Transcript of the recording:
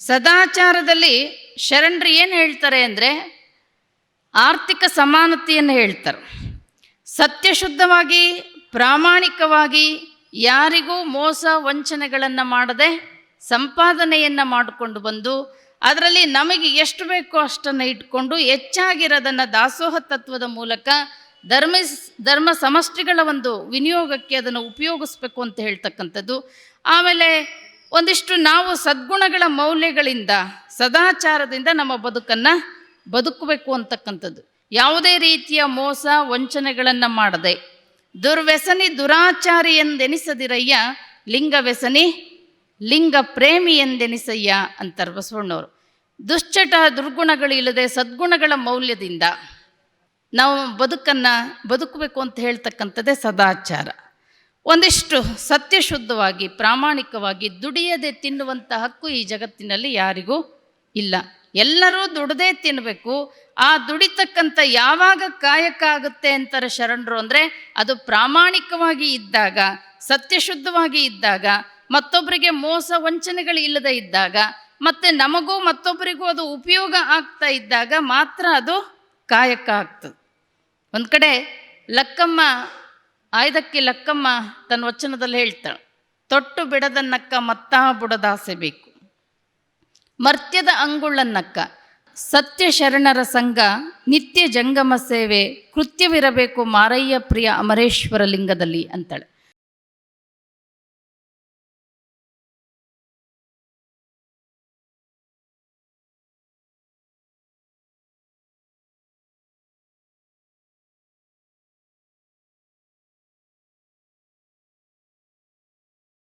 ಸದಾಚಾರದಲ್ಲಿ ಶರಣರು ಏನು ಹೇಳ್ತಾರೆ ಅಂದರೆ ಆರ್ಥಿಕ ಸಮಾನತೆಯನ್ನು ಹೇಳ್ತಾರೆ. ಸತ್ಯಶುದ್ಧವಾಗಿ, ಪ್ರಾಮಾಣಿಕವಾಗಿ, ಯಾರಿಗೂ ಮೋಸ ವಂಚನೆಗಳನ್ನು ಮಾಡದೆ ಸಂಪಾದನೆಯನ್ನು ಮಾಡಿಕೊಂಡು ಬಂದು ಅದರಲ್ಲಿ ನಮಗೆ ಎಷ್ಟು ಬೇಕೋ ಅಷ್ಟನ್ನು ಇಟ್ಕೊಂಡು ಹೆಚ್ಚಾಗಿರೋದನ್ನು ದಾಸೋಹ ತತ್ವದ ಮೂಲಕ ಧರ್ಮ ಧರ್ಮ ಸಮಷ್ಟಿಗಳ ಒಂದು ವಿನಿಯೋಗಕ್ಕೆ ಅದನ್ನು ಉಪಯೋಗಿಸ್ಬೇಕು ಅಂತ ಹೇಳ್ತಕ್ಕಂಥದ್ದು. ಆಮೇಲೆ ಒಂದಿಷ್ಟು ನಾವು ಸದ್ಗುಣಗಳ ಮೌಲ್ಯಗಳಿಂದ, ಸದಾಚಾರದಿಂದ ನಮ್ಮ ಬದುಕನ್ನು ಬದುಕಬೇಕು ಅಂತಕ್ಕಂಥದ್ದು. ಯಾವುದೇ ರೀತಿಯ ಮೋಸ, ವಂಚನೆಗಳನ್ನು ಮಾಡದೆ. ದುರ್ವ್ಯಸನಿ, ದುರಾಚಾರಿ ಎಂದೆನಿಸದಿರಯ್ಯ ಲಿಂಗ ವ್ಯಸನಿ ಲಿಂಗ ಪ್ರೇಮಿ ಎಂದೆನಿಸಯ್ಯ ಅಂತಾರೆ ಬಸವಣ್ಣವರು ದುಶ್ಚಟ ದುರ್ಗುಣಗಳಿಲ್ಲದೆ ಸದ್ಗುಣಗಳ ಮೌಲ್ಯದಿಂದ ನಾವು ಬದುಕನ್ನು ಬದುಕಬೇಕು ಅಂತ ಹೇಳ್ತಕ್ಕಂಥದ್ದೇ ಸದಾಚಾರ. ಒಂದಿಷ್ಟು ಸತ್ಯಶುದ್ಧವಾಗಿ, ಪ್ರಾಮಾಣಿಕವಾಗಿ ದುಡಿಯದೆ ತಿನ್ನುವಂಥ ಹಕ್ಕು ಈ ಜಗತ್ತಿನಲ್ಲಿ ಯಾರಿಗೂ ಇಲ್ಲ. ಎಲ್ಲರೂ ದುಡದೇ ತಿನ್ನಬೇಕು ಆ ದುಡಿತಕ್ಕಂಥ ಯಾವಾಗ ಕಾಯಕ ಆಗುತ್ತೆ ಅಂತಾರೆ ಶರಣರು ಅಂದರೆ, ಅದು ಪ್ರಾಮಾಣಿಕವಾಗಿ ಇದ್ದಾಗ, ಸತ್ಯಶುದ್ಧವಾಗಿ ಇದ್ದಾಗ ಮತ್ತೊಬ್ಬರಿಗೆ ಮೋಸ ವಂಚನೆಗಳು ಇಲ್ಲದೆ ಇದ್ದಾಗ, ಮತ್ತು ನಮಗೂ ಮತ್ತೊಬ್ಬರಿಗೂ ಅದು ಉಪಯೋಗ ಆಗ್ತಾ ಇದ್ದಾಗ ಮಾತ್ರ ಅದು ಕಾಯಕ ಆಗ್ತದೆ. ಒಂದು ಕಡೆ ಲಕ್ಕಮ್ಮ ಆಯ್ದಕ್ಕೆ ಲಕ್ಕಮ್ಮ ತನ್ನ ವಚನದಲ್ಲಿ ಹೇಳ್ತಾಳೆ, ತೊಟ್ಟು ಬಿಡದನ್ನಕ್ಕ ಮತ್ತ ಬುಡದಾಸೆ ಬೇಕು. ಮರ್ತ್ಯದ ಅಂಗುಳ್ಳನ್ನಕ್ಕ ಸತ್ಯ ಶರಣರ ಸಂಘ, ನಿತ್ಯ ಜಂಗಮ ಸೇವೆ, ಕೃತ್ಯವಿರಬೇಕು ಮಾರಯ್ಯ ಪ್ರಿಯ ಅಮರೇಶ್ವರ ಲಿಂಗದಲ್ಲಿ ಅಂತಾಳೆ.